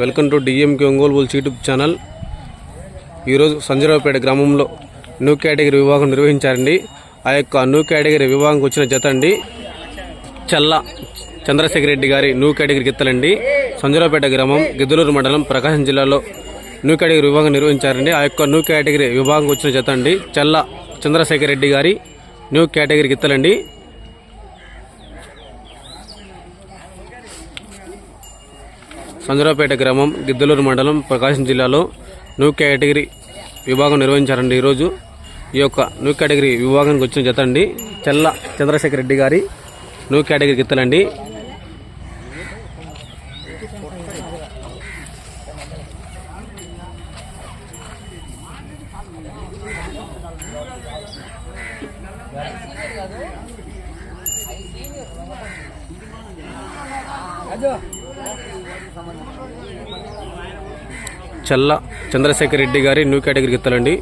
Welcome to DMK Ongole bulls YouTube channel. ఈరోజు సంజరావుపేట గ్రామంలో new category విభాగం నిర్వహించారండి. ఆ యొక్క న్యూ కేటగిరీ విభాగంకి వచ్చిన జత అండి. చల్ల చంద్రశేఖర్ రెడ్డి గారి న్యూ కేటగిరీ గిత్తలండి సంజరావుపేట గ్రామం గిద్దలూరు మండలం ప్రకాశం జిల్లాలో న్యూ కేటగిరీ విభాగం నిర్వహించారండి. ఆ యొక్క న్యూ కేటగిరీ విభాగంకి వచ్చిన జత అండి. చల్ల చంద్రశేఖర్ రెడ్డి గారి న్యూ కేటగిరీ గిత్తలండి సంజరాపేట గ్రామం గిద్దలూరు మండలం ప్రకాశం జిల్లాలో న్యూ కేటగిరీ విభాగం నిర్వహించారండి ఈరోజు. ఈ యొక్క న్యూ కేటగిరీ విభాగానికి వచ్చిన జత అండి. చెల్ల చంద్రశేఖర్ రెడ్డి గారి న్యూ కేటగిరీ గిత్తలండి. చల్ల చంద్రశేఖర్ రెడ్డి గారి న్యూ కేటగిరీ గిత్తలండి.